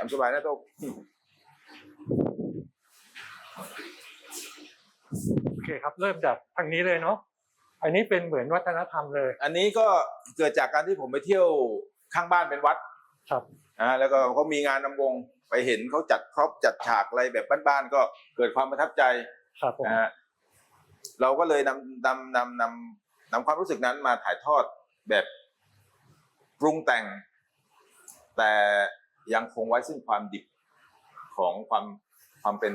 ตามสบายนะโต๊ะโอเคครับ เริ่มจากทางนี้เลยเนาะอันนี้เป็นเหมือนวัฒนธรรมเลย อันนี้ก็เกิดจากการที่ผมไปเที่ยวข้างบ้านเป็นวัดครับอ่าแล้วก็เขามีงานนำวงไปเห็นเขาจัดครอบจัดฉากอะไรแบบบ้านๆก็เกิดความประทับใจครับผมนะฮะเราก็เลยนำนำนำนำนำความรู้สึกนั้นมาถ่ายทอดแบบปรุงแต่ง แต่ ยังคงไว้ซึ่งความดิบของความความเป็น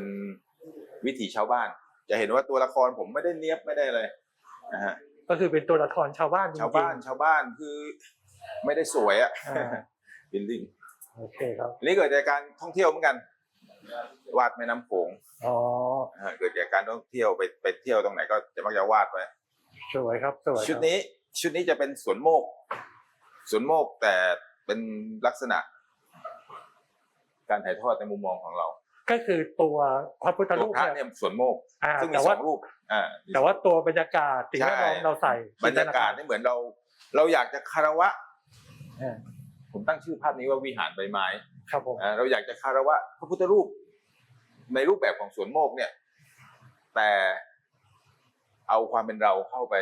วิถีชาวบ้าน จะเห็นว่าตัวละครผมไม่ได้เนี้ยบไม่ได้เลยนะฮะก็คือเป็นตัวละครชาวบ้านจริงๆชาวบ้านชาวบ้านคือไม่ได้สวยอะอ่าบิลดิ้งโอเคครับอันนี้เกิดจากการท่องเที่ยวเหมือนกันวาดแม่น้ำโขงอ๋อนะฮะเกิดจากการท่องเที่ยวไปไปเที่ยวตรงไหนก็จะมักจะวาดไว้ สวยครับสวยครับชุดนี้ชุดนี้จะเป็นสวนโมกสวนโมกแต่เป็นลักษณะ การถ่ายทอดในมุมมองของเรา ก็คือตัวพระพุทธตัรูวปพระเนี่ยเนี่ยสวนโมกอ่าซึ่งมีแต่สว่าองรูปอ่าแต่ว่าตัวบรรยากาศสิ่งแวดล้อมใช่เราใส่บรรยากาศนี่เหมือนเรา เราอยากจะคารวะอ่าผมตั้งชื่อภาพนี้ว่าวิหารใบไม้ครับผมอ่าเราอยากจะคารวะพระพุทธรูป ในรูปแบบของสวนโมกเนี่ย แต่เอาความเป็นเราเข้าไป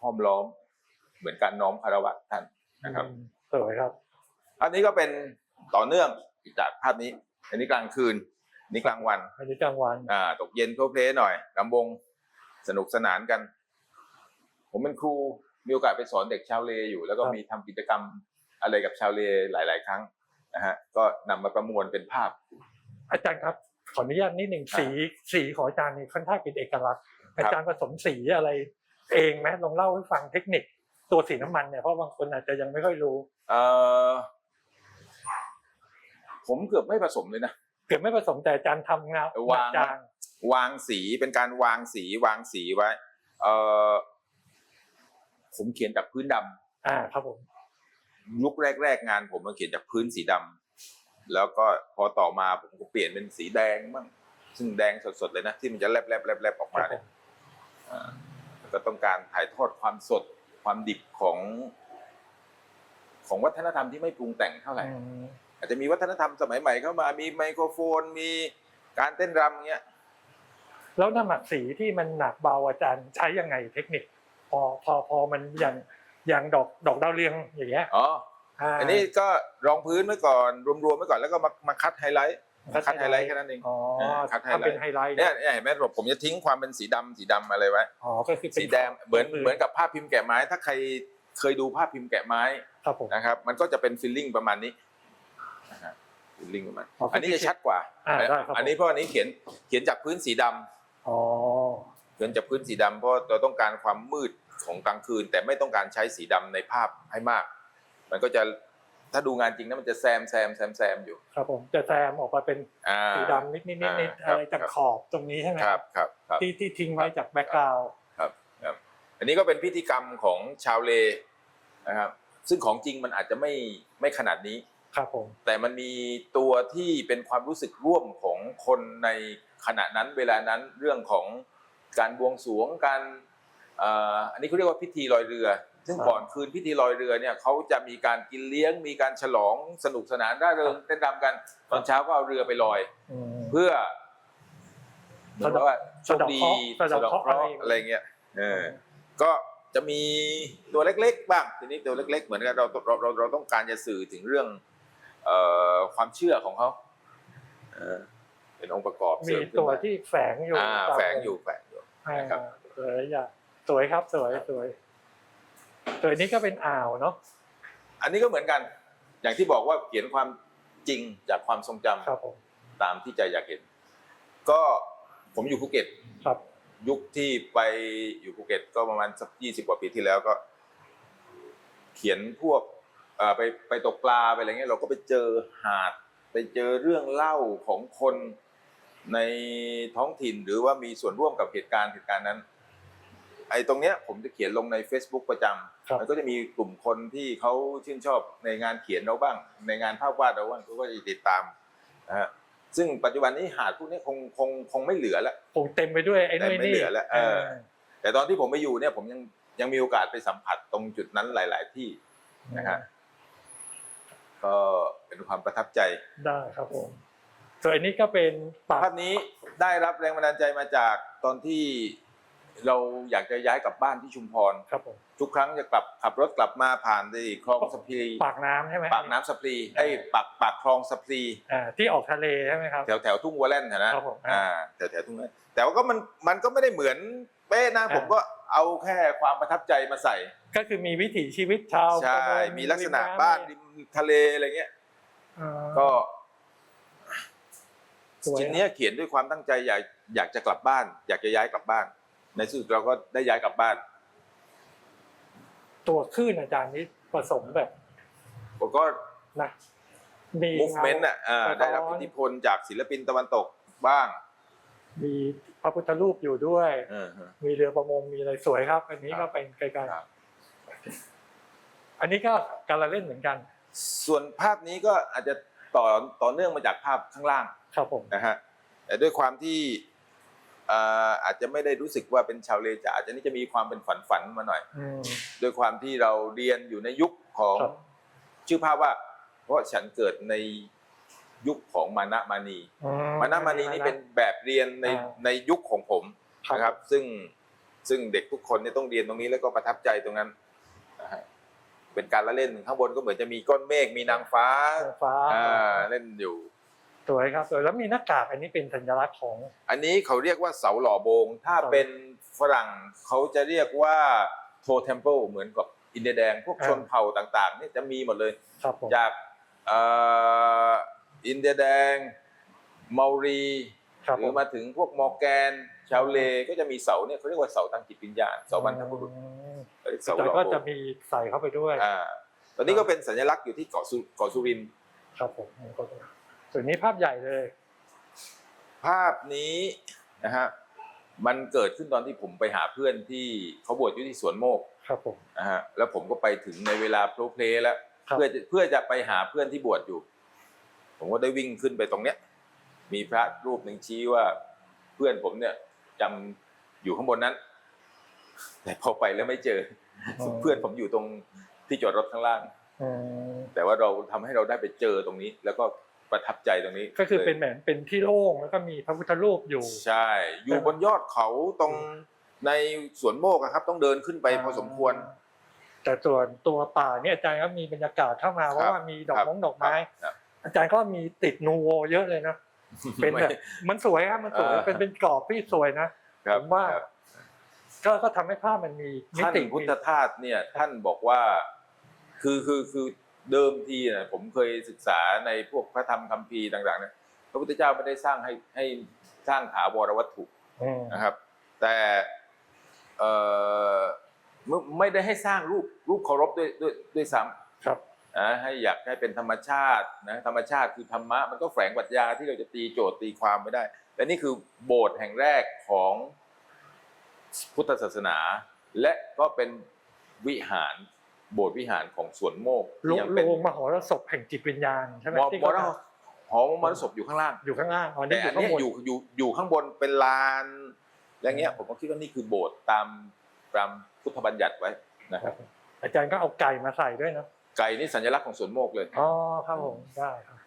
ห้อมล้อม เหมือนการน้อมคารวะท่านนะครับอืมสวยครับ อันนี้ก็เป็น ต่อเนื่องจากภาพนี้ อันนี้กลางคืนอันนี้กลางวัน อันนี้กลางวัน อ่า ตกเย็นก็เพลย์หน่อยลำวงสนุกสนานกัน ผมเป็นครูมีโอกาสไปสอนเด็กชาวเลอยู่ แล้วก็ครับมีทำกิจกรรมอะไรกับชาวเลหลาย ๆ ครั้งนะฮะก็นำมาประมวลเป็นภาพ อาจารย์ครับ ขออนุญาตนิดหนึ่งครับสีสีของอาจารย์นี่ค่อนข้างเป็นเอกลักษณ์อาจารย์ผสมสีอะไร เองไหมลองเล่าให้ฟังเทคนิคตัวสีน้ำมันเนี่ยเพราะบางคนอาจจะยังไม่ค่อยรู้ เออ ผมเกือบไม่ผสมเลยนะ เกิดไม่ผสมแต่อาจารย์ทำงานวาง จางวางสีเป็นการวางสีวางสีไว้ เออผมเขียนจากพื้นดำอ่าครับผมยุคแรก ๆ งาน ผมมันเขียนจากพื้นสีดำแล้วก็พอต่อมาผมก็เปลี่ยนเป็นสีแดงบ้างซึ่งแดงสดๆเลยนะที่มันจะแลบๆแลบๆออกครัมาบผเนี่ยมอ่าแล้วก็ต้องการถ่ายทอดความสดความดิบของ ของวัฒนธรรมที่ไม่ปรุงแต่งเท่าไหร่ อืม อาจจะมีวัฒนธรรมสมัยใหม่เข้ามา มีไมโครโฟน มีการเต้นรำเงี้ย แล้วน้ำหมักสีที่มันหนักเบาอาจารย์ใช้ยังไงเทคนิค พอพอพอมันอย่างอย่างดอกดอกดาวเรืองอย่างเงี้ยอ๋อาอันนี้ก็รองพื้นไว้ก่อนรวมๆไว้ก่อนแล้วก็มามาคัดไฮไลท์คัดไฮไลท์แค่นั้นเองอ๋อเออคัดไฮไลท์ทำเป็นไฮไลท์เนี่ยเนี่ยเห็นไหมผมจะทิ้งความเป็นสีดำสีดำอะไรไว้อ๋อก็คือเป็นสีแดงเหมือนพื้เหมือนกับภาพพิมพ์แกะไม้ ถ้าใครเคยดูภาพพิมพ์แกะไม้ครับผมนะครับ มันก็จะเป็นฟีลลิ่งประมาณนี้ ฟีลลิ่งประมาณอ๋ออัอันนี้จะชัดกว่าอ่าได้ครับอันนี้เพราะอันนี้เขียนเขียนจากพื้นสีดำอ๋อ เขียนจากพื้นสีดำเพราะเราต้องการความมืดของกลางคืน แต่ไม่ต้องการใช้สีดำในภาพให้มาก มันก็จะถ้าดูงานจริงนะมันจะแซมแซมแซมแซมอยู่ครับผมจะแซมออกมาเป็นอ่า สีดำนิดนิดนิดนิดอ่าครับ อะไรจากขอบตรงนี้ใช่ไหมครับครับครับ ที่ที่ทิ้งไว้จากแบ็กกราวด์ครับครับอันนี้ก็เป็นพิธีกรรมของชาวเลนะครับ ซึ่งของจริงมันอาจจะไม่ไม่ขนาดนี้ ครับผม แต่มันมีตัวที่เป็นความรู้สึกร่วมของคนในขณะนั้นเวลานั้นเรื่องของการบวงสรวงการเอ่ออันนี้เขาเรียกว่าพิธีลอยเรือ ซึ่งก่อนคืนพิธีลอยเรือเนี่ยเขาจะมีการกินเลี้ยง มีการฉลองสนุกสนานร่าเริงเต้นรำกันตอนเช้าก็เอาเรือไปลอยอืมเพื่อเหมือนกับว่าโชคดีสะเดาะเคราะห์สะเดาะเคราะห์อะไรเงี้ยเออก็จะมีตัวเล็กๆบ้างทีนี้ตัวเล็ก ๆ เหมือนกันเราเราเราเราต้องการจะสื่อถึงเรื่องเอ่อ ความเชื่อของเขาเออเป็นองค์ประกอบเสมีริมขึ้นตัวมาที่แฝงอยู่อ่าตามแฝงอยู่แฝงอยู่ อ่านะครับ สวยอย่างสวยครับสวยสวยสวยนี้ก็เป็นอ่าวเนาะอันนี้ก็เหมือนกัน อย่างที่บอกว่าเขียนความจริงจากความทรงจำครับผมตามที่ใจอยากเห็น ก็ผมอยู่ภูเก็ต ครับ ยุคที่ไปอยู่ภูเก็ตก็ประมาณสักยี่สิบกว่าปีที่แล้วก็ เขียนพวก เอ่อไปไปตกปลาไปอะไรเงี้ยเราก็ไปเจอหาด ไปเจอเรื่องเล่าของคนในท้องถิ่นหรือว่ามีส่วนร่วมกับเหตุการณ์เหตุการณ์นั้น ไอ้ตรงเนี้ยผมจะเขียนลงใน Facebook ประจครับำมันก็จะมีกลุ่มคนที่เขาชื่นชอบในงานเขียนเราบ้าง ในงานภาพวาดเราบ้างเขาก็จะติดตามนะฮะซึ่งปัจจุบันนี้หาดพวกนี้คงคงคงไม่เหลือแล้ว คงเต็มไปด้วยไอ้แต่นู่นไม่นี่เหลือแล้วเออ แต่ตอนที่ผมไปอยู่เนี่ยผมยังยังมีโอกาสไปสัมผัสตรงจุดนั้นหลาย ๆ ที่ นะฮะ ก็เป็นความประทับใจได้ครับผมส่วนอันนี้ก็เป็นปากภาพนี้ได้รับแรงบันดาลใจมาจากตอนที่เราอยากจะย้ายกลับบ้านที่ชุมพรครับผมทุกครั้งจะกลับขับรถกลับมาผ่านที่คลองสะพลีปากน้ำใช่ไหมปากน้ำสะพลีไอ้ยปากปากคลองสะพลีอ่าที่ออกทะเลใช่ไหมครับแถวแถวทุ่งวัวแล่นนะครับผมอ่าแถวแถวทุ่งวัวแล่น แต่ว่าก็มันมันก็ไม่ได้เหมือนเป๊ะนะอ่าผมก็เอาแค่ความประทับใจมาใส่ ก็คือมีวิถีชีวิตชาวใช่ประงมีลักษณะริมำบ้านริมทะเลอะไรเงี้ยอ่าก็สวยชิ้นเนี้ยเขียนด้วยความตั้งใจอยากอยากจะกลับบ้าน อยากจะย้ายกลับบ้าน ในที่สุดเราก็ได้ย้ายกลับบ้าน ตัวคลื่นอาจารย์นี้ผสมแบบผมก็นะมี movement อะอ่าสะท้อนได้รับอิทธิพลจากศิลปินตะวันตกบ้าง มีพระพุทธรูปอยู่ด้วย เออฮะ มีเรือประมงมีอะไรสวยครับ อันนี้ครัก็บเป็นไกลครับ ๆอันนี้ก็การละเล่นเหมือนกันส่วนภาพนี้ก็อาจจะต่อต่อเนื่องมาจากภาพข้างล่างครับผม นะฮะแต่ด้วยความที่อ่าอาจจะไม่ได้รู้สึกว่าเป็นชาวเลจ๋าอาจจะนี่จะมีความเป็นฝันฝันๆมาหน่อย อืม ด้วยความที่เราเรียนอยู่ในยุคของครับ ชื่อภาพว่า เพราะฉันเกิดใน ยุคของมานะมานีอืมานะมานีนี่เป็นแบบเรียนในอ่าในยุคของผมครับนะครับ ซึ่งซึ่งเด็กทุกคนเนี่ยต้องเรียนตรงนี้แล้วก็ประทับใจตรงนั้นนะฮะเป็นการละเล่นข้างบนก็เหมือนจะมีก้อนเมฆมีนางฟ้าฟ้าอ่าเล่นอยู่ สวยครับสวยแล้วมีหน้ากากอันนี้เป็นสัญลักษณ์ของ อันนี้เขาเรียกว่าเสาหล่อโบง ถ้าครับเป็นฝรั่งเขาจะเรียกว่าโทเทมเพิลเหมือนกับอินเดียแดง พวกอ่า ชนเผ่าต่างๆเนี่ยจะมีหมดเลย ครับผม จากเอ่อ อินเดียแดงเมารีครับหผรือมมาถึงพวกมอร์แกน ชาวเลก็จะมีเสาเนี่ยเขาเรียกว่าเสาทางจิตวิญญาณเสาบรรพบุรุษอืมเรียกเสาหแต่ล่อก็โบจะงมีใส่เข้าไปด้วย อ่าตอนนี้ก็เป็นสัญลักษณ์อยู่ที่เกาะสุเกาะสุรินทร์ครับผมก็ส่วนนี้ภาพใหญ่เลยภาพนี้นะฮะมันเกิดขึ้นตอนที่ผมไปหาเพื่อนที่เขาบวชอยู่ที่สวนโมกครับผม นะฮะแล้วผมก็ไปถึงในเวลาโปรเพลย์แล้วครับ เพื่อจะเพื่อจะไปหาเพื่อนที่บวชอยู่ ผมก็ได้วิ่งขึ้นไปตรงเนี้ย มีพระรูปหนึ่งชี้ว่าเพื่อนผมเนี่ยจำอยู่ข้างบนนั้น แต่พอไปแล้วไม่เจออเพื่อนผมอยู่ตรงที่จอดรถข้างล่างอืมแต่ว่าเราทำให้เราได้ไปเจอตรงนี้ แล้วก็ประทับใจตรงนี้ ก็คือเป็นลยเหมือนเป็นที่โล่งแล้วก็มีพระพุทธรูปอยู่ ใช่ อยู่บนยอดเขาตรงในสวนโมกอะครับ ต้องเดินขึ้นไปพอสมควร แต่ส่วนตัวป่าเนี่ยอาจารย์ก็มีบรรยากาศเข้ามาเพราะว่ามีดอกครับมงดอกไม้ครับ อาจารย์ก็มีติดนูโวเยอะเลยนะเป็นแบบมันสวยครับมันสวยอ่าเป็นเป็นกรอบที่สวยนะครับผมว่าครับก็ก็ทำให้ภาพมันมีมิท่านติพุทธทาสเนี่ย ท่านบอกว่า คือคือคือเดิมทีนะผมเคยศึกษาในพวกพระธรรมคัมภีร์ต่างๆเนี่ยพระพุทธเจ้าไม่ได้สร้างให้ให้สร้างถาวรวัตถุอืมนะครับ แต่เอ่อไม่ไม่ได้ให้สร้างรูปรูปเคารพด้วยด้วยด้วยซ้ำครับ นะให้อยากให้เป็นธรรมชาตินะธรรมชาติคือธรรมะมันก็แฝงปรัชญาที่เราจะตีโจทย์ตีความไม่ได้แต่นี่คือโบสถ์แห่งแรกของพุทธศาสนา และก็เป็นวิหารโบสถ์วิหารของสวนโมกโลที่ยังเป็นโลงมหรสพแห่งจิตวิญญาณใช่ไหมมอที่มอเขารหอมรสพอยู่ข้างล่างอยู่ข้างล่างอ๋อแต่นี่ออัยู่นข้างเนี้ยบนอยู่อยู่อยู่อยู่ข้างบนเป็นลานอย่างเงี้ยผมก็คิดว่านี่คือโบสถ์ตามตามพุทธบัญญัติไว้นะครับ อาจารย์ก็เอาไก่มาใส่ด้วยนะ ไก่นี่สัญลักษณ์ของสวนโมกเลย อ๋อครับผมได้ครับ